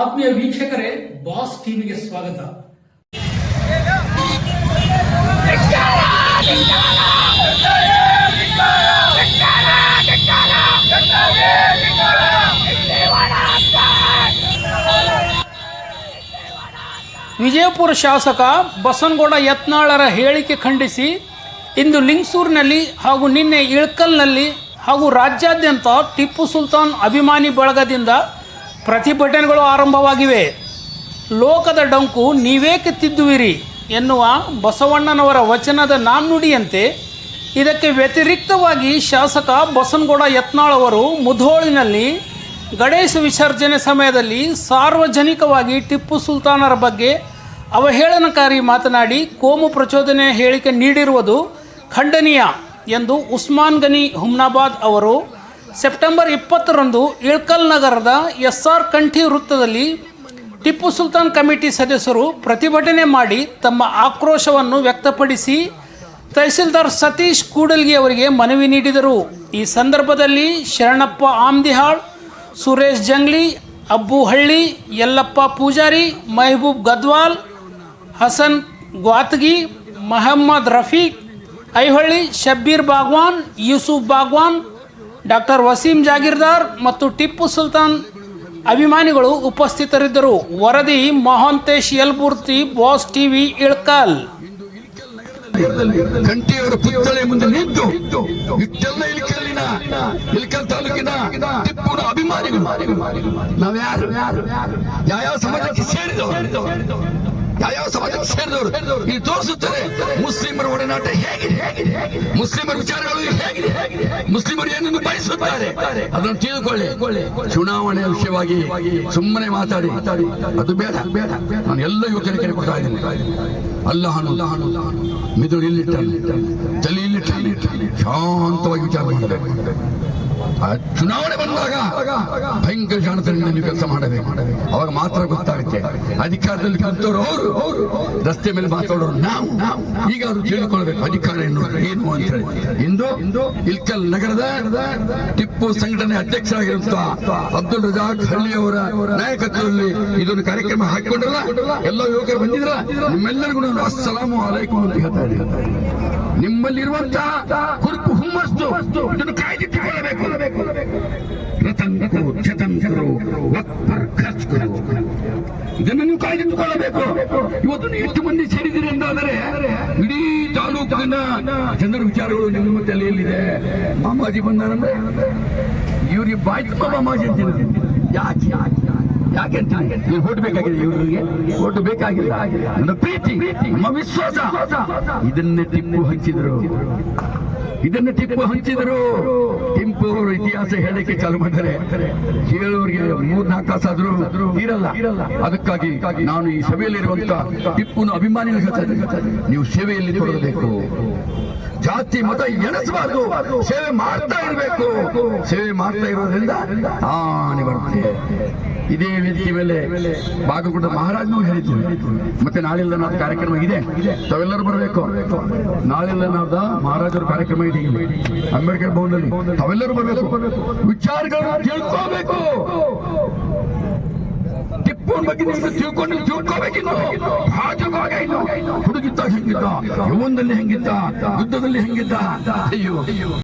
ಆತ್ಮೀಯ ವೀಕ್ಷಕರೇ, ಬಾಸ್ ಟಿವಿಗೆ ಸ್ವಾಗತ. ವಿಜಯಪುರ ಶಾಸಕ ಬಸನಗೌಡ ಯತ್ನಾಳರ ಹೇಳಿಕೆ ಖಂಡಿಸಿ, ಇಂದು ಲಿಂಗ್ಸೂರಿನಲ್ಲಿ ಹಾಗೂ ನಿನ್ನೆ ಇಳಕಲ್ನಲ್ಲಿ ಹಾಗೂ ರಾಜ್ಯಾದ್ಯಂತ ಟಿಪ್ಪು ಸುಲ್ತಾನ್ ಅಭಿಮಾನಿ ಬಳಗದಿಂದ ಪ್ರತಿಭಟನೆಗಳು ಆರಂಭವಾಗಿವೆ. ಲೋಕದ ಡಂಕು ನೀವೇಕೆ ತಿದ್ದುವಿರಿ ಎನ್ನುವ ಬಸವಣ್ಣನವರ ವಚನದ ನಾಣ್ಣುಡಿಯಂತೆ ಇದಕ್ಕೆ ವ್ಯತಿರಿಕ್ತವಾಗಿ ಶಾಸಕ ಬಸನಗೌಡ ಯತ್ನಾಳ್ ಅವರು ಮುಧೋಳಿನಲ್ಲಿ ಗಣೇಶ ವಿಸರ್ಜನೆ ಸಮಯದಲ್ಲಿ ಸಾರ್ವಜನಿಕವಾಗಿ ಟಿಪ್ಪು ಸುಲ್ತಾನರ ಬಗ್ಗೆ ಅವಹೇಳನಕಾರಿ ಮಾತನಾಡಿ ಕೋಮು ಪ್ರಚೋದನೆ ಹೇಳಿಕೆ ನೀಡಿರುವುದು ಖಂಡನೀಯ ಎಂದು ಉಸ್ಮಾನ್ ಗನಿ ಹುಮ್ನಾಬಾದ್ ಅವರು ಸೆಪ್ಟೆಂಬರ್ ಇಪ್ಪತ್ತರಂದು ಇಳ್ಕಲ್ ನಗರದ ಎಸ್ ಆರ್ ಕಂಠಿ ವೃತ್ತದಲ್ಲಿ ಟಿಪ್ಪು ಸುಲ್ತಾನ್ ಕಮಿಟಿ ಸದಸ್ಯರು ಪ್ರತಿಭಟನೆ ಮಾಡಿ ತಮ್ಮ ಆಕ್ರೋಶವನ್ನು ವ್ಯಕ್ತಪಡಿಸಿ ತಹಸೀಲ್ದಾರ್ ಸತೀಶ್ ಕೂಡಲ್ಗಿ ಅವರಿಗೆ ಮನವಿ ನೀಡಿದರು. ಈ ಸಂದರ್ಭದಲ್ಲಿ ಶರಣಪ್ಪ ಆಮ್ದಿಹಾಳ್, ಸುರೇಶ್ ಜಂಗ್ಲಿ, ಅಬ್ಬು ಹಳ್ಳಿ, ಯಲ್ಲಪ್ಪ ಪೂಜಾರಿ, ಮೆಹಬೂಬ್ ಗದ್ವಾಲ್, ಹಸನ್ ಗ್ವಾತ್ಗಿ, ಮಹಮ್ಮದ್ ರಫೀಕ್, ಐಹೊಳ್ಳಿ ಶಬ್ಬೀರ್ ಬಾಗ್ವಾನ್, ಯೂಸುಫ್ ಬಾಗ್ವಾನ್ ಡಾಕ್ಟರ್ ವಸೀಂ ಜಾಗೀರ್ದಾರ್ ಮತ್ತು ಟಿಪ್ಪು ಸುಲ್ತಾನ್ ಅಭಿಮಾನಿಗಳು ಉಪಸ್ಥಿತರಿದ್ದರು. ವರದಿ ಮಹಾಂತೇಶ್ ಯಲ್ಬೂರ್ತಿ, ಬಾಸ್ ಟಿವಿ, ಇಳ್ಕಾಲ್. ಕಂಠಿಯವರ ಪುತ್ಥಳಿ ಮುಂದೆ ನಿಂತು ಇಷ್ಟೆಲ್ಲ ಇಲ್ಕಲ್ಲಿನ ಇಲ್ಕಲ್ ತಾಲೂಕಿನ ಟಿಪ್ಪುನ ಅಭಿಮಾನಿಗಳು. ನಾವ್ಯಾರು? ಯಾವ್ಯಾವ ಸಮಾಜಕ್ಕೆ ಸೇರಿದವರು? ಯಾವ್ಯಾವ ಸಮಾಜಕ್ಕೆ ಸೇರಿದವರು ಈ ತೋರಿಸುತ್ತಾರೆ. ಮುಸ್ಲಿಮರ ಒಡನಾಟ ಹೇಗಿದೆ? ಮುಸ್ಲಿಮರ ವಿಚಾರಗಳು ಹೇಗಿದೆ? ಮುಸ್ಲಿಮರು ಏನನ್ನು ಬಯಸುತ್ತಾರೆ? ಅದನ್ನು ತಿಳಿದುಕೊಳ್ಳಿ. ಚುನಾವಣೆ ವಿಷಯವಾಗಿ ಸುಮ್ಮನೆ ಮಾತಾಡಿ. ಅದು ಬೇಡ. ಬೇಡ. ನಾನು ಎಲ್ಲ ಯುವಕರಿಗೆ ಕರೆ ಕೊಡ್ತಾ ಇದ್ದೀನಿ. ಅಲ್ಲಹನು ಮಿದುಳು ಇಲ್ಲಿಟ್ಟ ತಲೆ ಇಲ್ಲಿಟ್ಟ ಶಾಂತವಾಗಿ ವಿಚಾರ ಮಾಡಬೇಕು ಚುನಾವಣೆ ಬಂದಾಗ ಭಯಂಕರ ಜಾಣತನದಿಂದ ನೀವು ಕೆಲಸ ಮಾಡಬೇಕು. ಅವಾಗ ಮಾತ್ರ ಗೊತ್ತಾಗುತ್ತೆ. ಅಧಿಕಾರದಲ್ಲಿ ಕುಂತವರು ಅವರು. ರಸ್ತೆ ಮೇಲೆ ಮಾತಾಡೋರು ನಾವು. ಈಗ ಅವರು ತಿಳಿದುಕೊಳ್ಬೇಕು ಅಧಿಕಾರ ಎನ್ನುವುದು ಏನು ಅಂತ ಹೇಳಿ. ಇಂದು ಇಲ್ಕಲ್ ನಗರದ ಟಿಪ್ಪು ಸಂಘಟನೆ ಅಧ್ಯಕ್ಷರಾಗಿರುವಂತಹ ಅಬ್ದುಲ್ ರಜಾಕ್ ಹಳ್ಳಿಯವರ ನಾಯಕತ್ವದಲ್ಲಿ ಇದೊಂದು ಕಾರ್ಯಕ್ರಮ ಹಾಕಿಕೊಂಡ್ರಲ್ಲ? ಎಲ್ಲ ಯುವಕರು ಬಂದಿದ್ರ ನಿಮ್ಮೆಲ್ಲರಿಗೂ ನಾನು ಅಸ್ಸಲಾಮು ಅಲೈಕು ಅಂತ ಹೇಳ್ತಾ ಇದ್ದೀನಿ. ನಿಮ್ಮಲ್ಲಿರುವಂತಹ ಹುರುಪು ಹುಮ್ಮಸ್ತು ಇದನ್ನು ಕಾಯ್ದಿಟ್ಟುಕೊಳ್ಳಬೇಕು. ರತನ್ ಕೋ ಜತನ್ ಕರೋ ವಕ್ತ್ ಪರ್ ಖರ್ಚ್ ಕರೋ ಇದನ್ನು ನೀವು ಕಾಯ್ದಿಟ್ಟುಕೊಳ್ಳಬೇಕು ಇವತ್ತು ನೀವು ಎಷ್ಟು ಮಂದಿ ಸೇರಿದಿರಿ ಎಂದಾದರೆ ಇಡೀ ತಾಲೂಕಿನ ಜನರ ವಿಚಾರಗಳು ನಿಮ್ಮ ತಲೆಯಲ್ಲಿದೆ ಮಾಮಾಜಿ ಬಂದಾರಂದ್ರೆ ಇವ್ರಿಗೆ ಬಾಯ್ ಮಾಮಾಜಿ ಅಂತ ಯಾಕೆ ಯಾಕೆ ಯಾಕೆ ಅಂತ ನೀವು ಓಟ್ ಬೇಕಾಗಿದೆ ಇವರಿಗೆ ಓಟ್ ಬೇಕಾಗಿಲ್ಲ ನನ್ನ ಪ್ರೀತಿ ನಮ್ಮ ವಿಶ್ವಾಸ ಇದನ್ನೇ ಟಿಪ್ಪು ಹಂಚಿದ್ರು. ಇದನ್ನ ಟಿಪ್ಪು ಹಂಚಿದರು. ಇತಿಹಾಸ ಹೇಳಕ್ಕೆ ಚಾಲು ಮಾಡಿದರೆ ಹೇಳೋರಿಗೆ ಮೂರ್ ನಾಲ್ಕು ತಾಸಾದ್ರೂ ಇರಲ್ಲ. ಅದಕ್ಕಾಗಿ ನಾನು ಈ ಸಭೆಯಲ್ಲಿರುವಂತ ಟಿಪ್ಪುನ ಅಭಿಮಾನಿಗಳ ಹೇಳ್ತಾ ಇದ್ದೀನಿ. ನೀವು ಸೇವೆಯಲ್ಲಿ ತೊಡಗಬೇಕು. ಜಾತಿ, ಮತ ಎಣಿಸಬಾರ್ದು. ಸೇವೆ ಮಾಡ್ತಾ ಇರಬೇಕು. ಸೇವೆ ಮಾಡ್ತಾ ಇರೋದ್ರಿಂದ ತಾನೇ ಬರುತ್ತೆ. ಇದೇ ವೇದಿಕೆ ಮೇಲೆ ಬಾಗಲಕೋಟೆ ಮಹಾರಾಜನು ಹೇಳಿದ್ರು. ಮತ್ತೆ ನಾಳೆಲ್ಲ ನಾಡ್ದು ಕಾರ್ಯಕ್ರಮ ಇದೆ. ತಾವೆಲ್ಲರೂ ಬರಬೇಕು. ನಾಳೆಲ್ಲ ನಾಡ್ದ ಮಹಾರಾಜರ ಕಾರ್ಯಕ್ರಮ ಇದೆ ಅಂಬೇಡ್ಕರ್ ಭವನದಲ್ಲಿ ತಾವೆಲ್ಲರೂ ಬರಬೇಕು. ವಿಚಾರಗಳು ತಿಳ್ಕೋಬೇಕು. ಟಿಪ್ಪುನ ಬಗ್ಗೆ ನೀವು ತಿಳ್ಕೊಂಡು ತಿಳ್ಕೋಬೇಕಿನ್ನು. ಭಾಜಕವಾಗ ಇನ್ನು. ಹುಡುಗಿದ್ದ ಹೆಂಗಿದ್ದ? ಯುವನದಲ್ಲಿ ಹೆಂಗಿದ್ದ? ಯುದ್ಧದಲ್ಲಿ ಹೆಂಗಿದ್ದ? ಅಯ್ಯೋ.